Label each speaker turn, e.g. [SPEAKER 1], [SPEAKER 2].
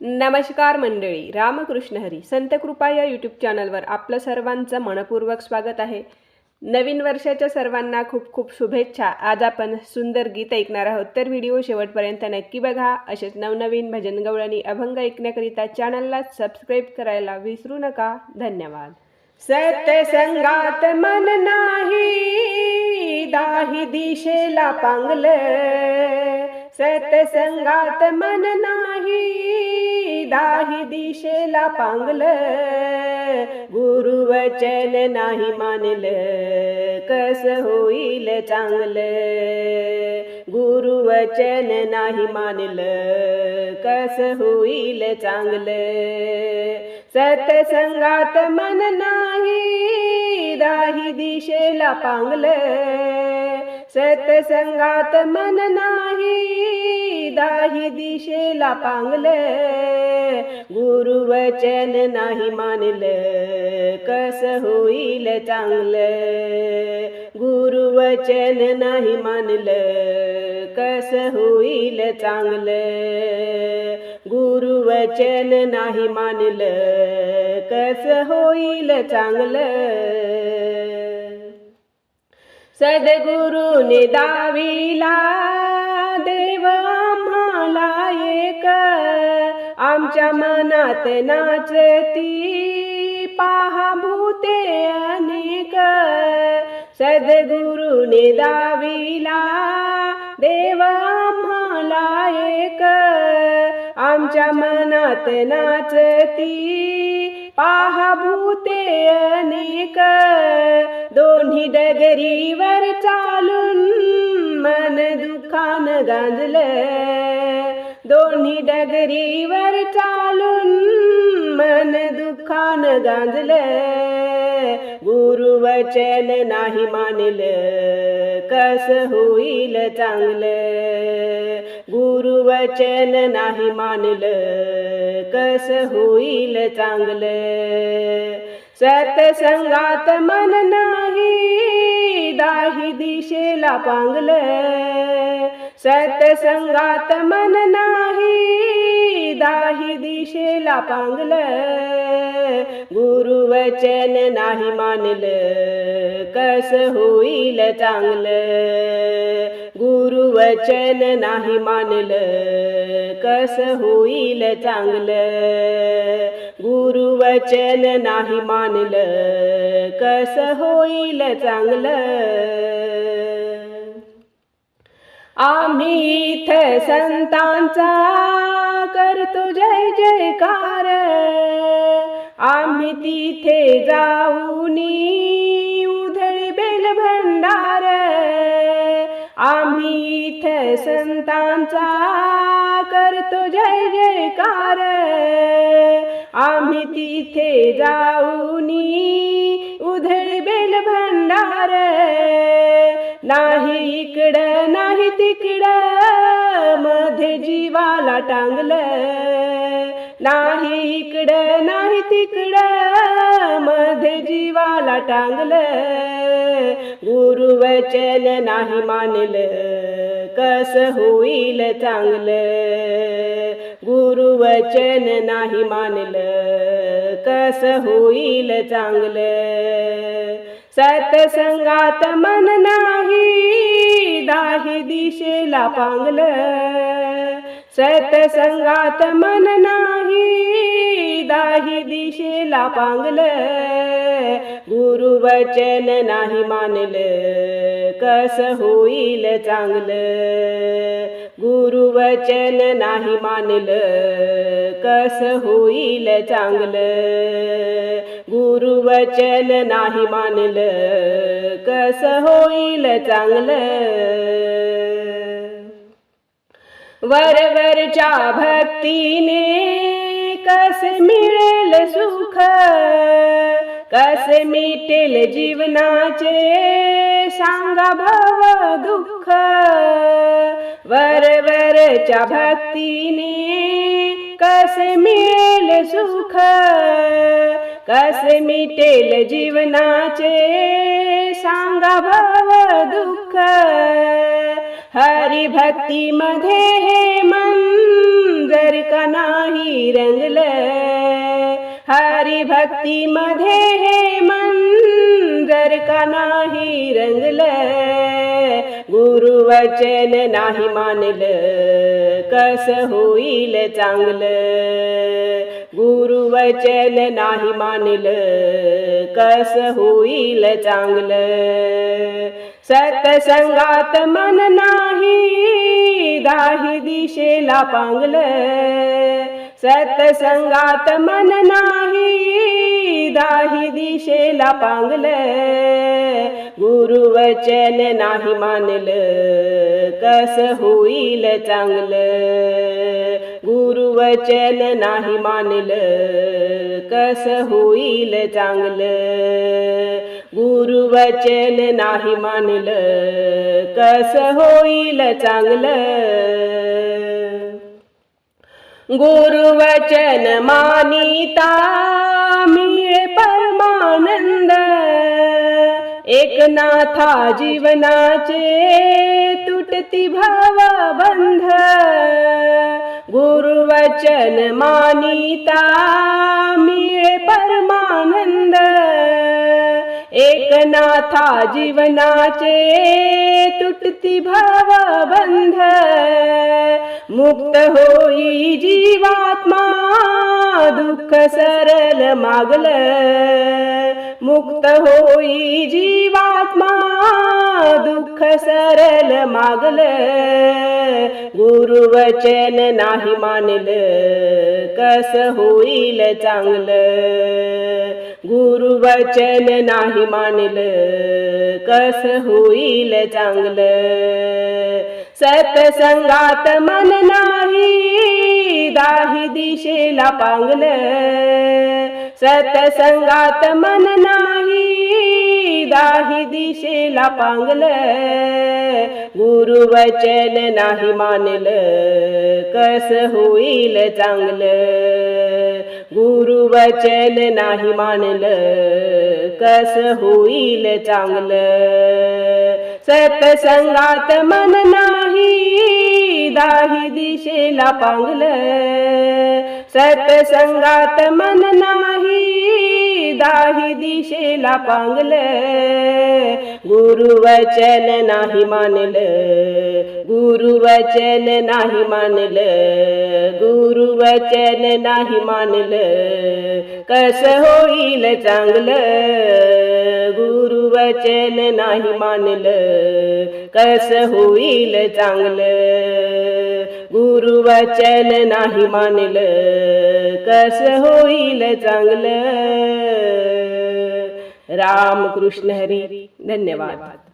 [SPEAKER 1] नमस्कार मंडळी रामकृष्ण हरी. संत कृपा या यूट्यूब चॅनलवर आपलं सर्वांचं मनपूर्वक स्वागत आहे. नवीन वर्षाच्या सर्वांना खूप खूप शुभेच्छा. आज आपण सुंदर गीत ऐकणार आहोत. तर व्हिडिओ शेवटपर्यंत नक्की बघा. असेच नवनवीन भजन गवळणी अभंग ऐकण्याकरिता चॅनलला सबस्क्राईब करायला विसरू नका. धन्यवाद. सत्संगात मन नाही दाही दिशेला पांगलं. सत्संगात मन नाही दाही दिशेला पांगलं गुरुवचन नाही मानल कस होईल चांगलं? गुरुवचन नाही मानल कस होईल चांगलं? सतसंगात मन नाही दाही दिशेला पांगलं सतसंगात मन नाही दाही दिशेला पांगलं. गुरुवचन नाही मानलं कस होईल चांगलं? गुरुवचन नाही मानलं कस होईल चांगलं? गुरुवचन नाही मानलं कस होईल चांगलं? सद्गुरुने दाविला देव आम्हाला एक. आमच्या मनात नाचती पाहा भूते अनेक. सद्गुरुने दाविला देव आम्हाला एक. आमच्या मनात नाचती पाहा भूते अनेक. दोन्ही डगरीवर चालून मन दुखान गांजलं. दोन्ही डगरीवर चालून मन दुखान गांजलं. गुरुवचन नाही मानलं कस होईल चांगलं? गुरुवचन नाही मानलं. कस होईल चांगलं? सतसंगात मन नाही दाही दिशेला पांगल. सतसंगात मन नाही दाही दिशेला पांगल. गुरुवचन नाही मानलं कस होईल चांगलं? गुरुवचन नाही मानलं कस होईल चांगलं? गुरुवचन नाही मानलं कस होईल चांगलं? आम्ही इथ संतांचा करतो जय जयकार. आम्ही तिथे जाऊनी आम्ही इथे संतांचा करतो जय जयकार. आम्ही तिथे जाऊनी उधळ बेल भंडार. नाही इकडं नाही तिकडं मध्ये जीवाला टांगलं. नाही इकडं नाही तिकडं मध्ये जीवाला टांगलं. गुरुवचन नाही मानलं कस होईल चांगलं? गुरुवचन नाही मानलं कस होईल चांगलं? सतसंगात मन नाही दाही दिशेला पांगलं. सतसंगात मन नाही दाही दिशेला पांगलं. गुरुवचन नाही मानलं कस होईल चांगलं? गुरुवचन नाही मानलं कस होईल चांगलं? गुरुवचन नाही मानलं कस होईल चांगलं? वरवरच्या भक्तीने कस मिळेल सुख? कस मिटेल जीवनाचे सांगा भव दुःख. वरवरच्या भक्तीने कस मिळेल सुख? कस मिटेल जीवनाचे सांगा भव दुःख? हरी भक्तीमध्ये हे मन जर जर का नाही रंगल हरी भक्ती मध्ये हे मंदर का नाही रंगल? गुरुवचन नाही मानल कस होईल चांगलं? गुरुवचन नाही मानल कस होईल चांगलं? सतसंगात मन नाही दाही दिशेला पांगलं. सतसंगात मन नाही दाही दिशेला पांगलं. गुरुवचन नाही मानल कस होईल चांगलं? गुरुवचन नाही मानल कस होईल चांगलं? गुरुवचन नाही मानल कस होईल चांगलं? गुरुवचन मानिता मिळे परमानंद एकनाथा जीवनाचे तुटती भाव बंध गुरुवचन मानिता मिळे परमानंद एकनाथा जीवनाचे तुटती भाव बंध मुक्त होई जीवात्मा दुःख सरल मागल. मुक्त होई जीवात्मा सरल मागल गुरुवचन नाही मानल कस होईल चांगलं? गुरुवचन नाही मानल कस होईल चांगलं? सतसंगात मन नाही दाही दिशेला पांगलं. सतसंगात मन नाही दाही दिशेला पांगलं गुरुवचन नाही मानलं कस होईल चांगलं? गुरुवचन नाही मानलं कस होईल चांगलं? सतसंगात मन नाही दाही दिशेला पांगलं सतसंगात मन नाही दाही दिशेला पांगलं गुरुवचन नाही मानलं गुरुवचन नाही मानलं गुरुवचन नाही मानलं कस होईल चांगलं? गुरुवचन नाही मानलं कस होईल चांगलं? गुरुवचन नाही मानलं. कस होईल चांगलं? राम कृष्ण हरी धन्यवाद.